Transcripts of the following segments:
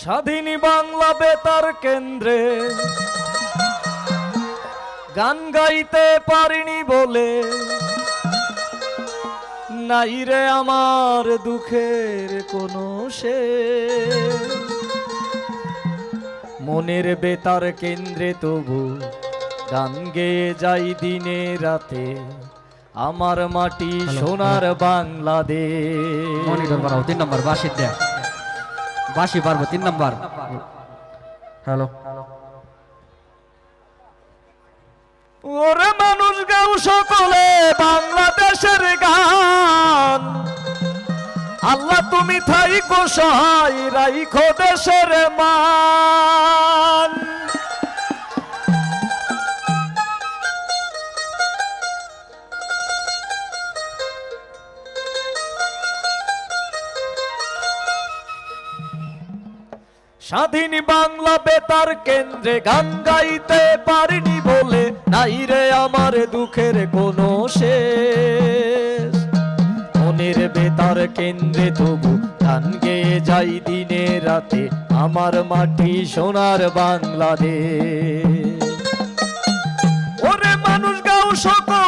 স্বাধীনী বাংলা বেতার কেন্দ্রে। গান গাইতে পারিনি বলে। নাই রে আমার দুঃখের কোনো সে মনের বেতার কেন্দ্রে তবু গান গেয়ে যাই দিনে রাতে। আমার মাটি সোনার বাংলাদেশ। মনিটর বাড়াও তিন নম্বর বাসির বাসি পারব তিন নম্বর। হ্যালো। ওরে মানুষ গাও সকলে বাংলাদেশের গান। আল্লাহ তুমি থাইকো সহায় রাইখো দেশের মান। স্বাধীন বাংলা বেতার কেন্দ্রে গান গাইতে পারিনি বলে নাই রে আমার দুঃখের কোনো শেষ। মনের বেতার কেন্দ্রে তবু গান গেয়ে যাই দিনে রাতে আমার মাটি সোনার বাংলাদেশ। ওরে মানুষ গাও সকলে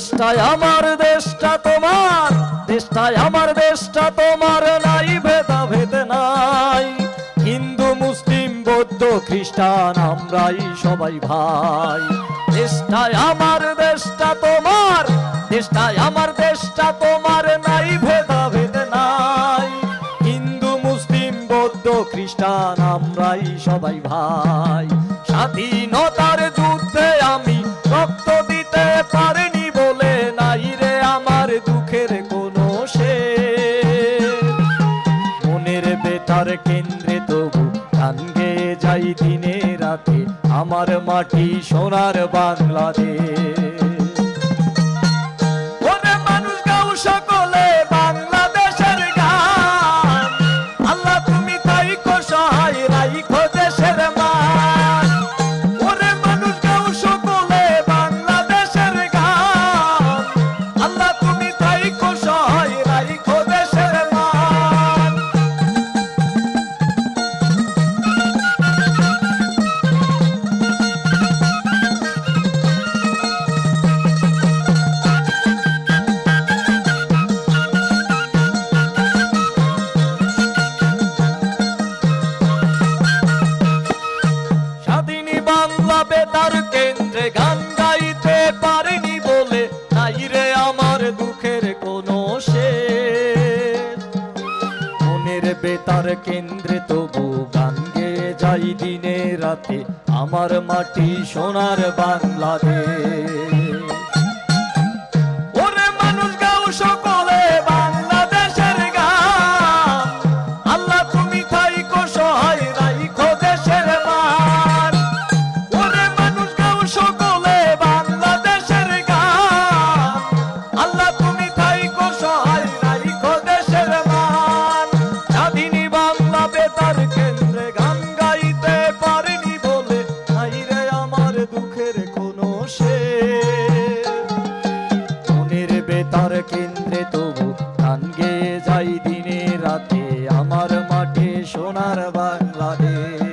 দেশটাই আমার, দেশটা তোমার, দেশটাই আমার, দেশটা তোমার নাই ভেদা ভেদ নাই। হিন্দু, মুসলিম, বৌদ্ধ, খ্রিস্টান, আমরাই সবাই ভাই। দেশটাই আমার, দেশটা তোমার, দেশটাই আমার, দেশটা তোমার নাই ভেদা ভেদ নাই। হিন্দু, মুসলিম, বৌদ্ধ, খ্রিস্টান, আমরাই সবাই ভাই। স্বাধীনতার যুদ্ধে আমি রক্ত বেতার কেন্দ্রে তবু গান গেয়ে যাই দিনে রাতে। আমার মাটি সোনার বাংলাদেশ। কেন্দ্রে তবু গান গেয়ে যাই দিনে রাতে। আমার মাটি সোনার বাংলাদেশ। সে মনের বেতার কেন্দ্রে তবু গান গেয়ে যাই দিনে রাতে। আমার মাঠে সোনার বাংলাদেশ।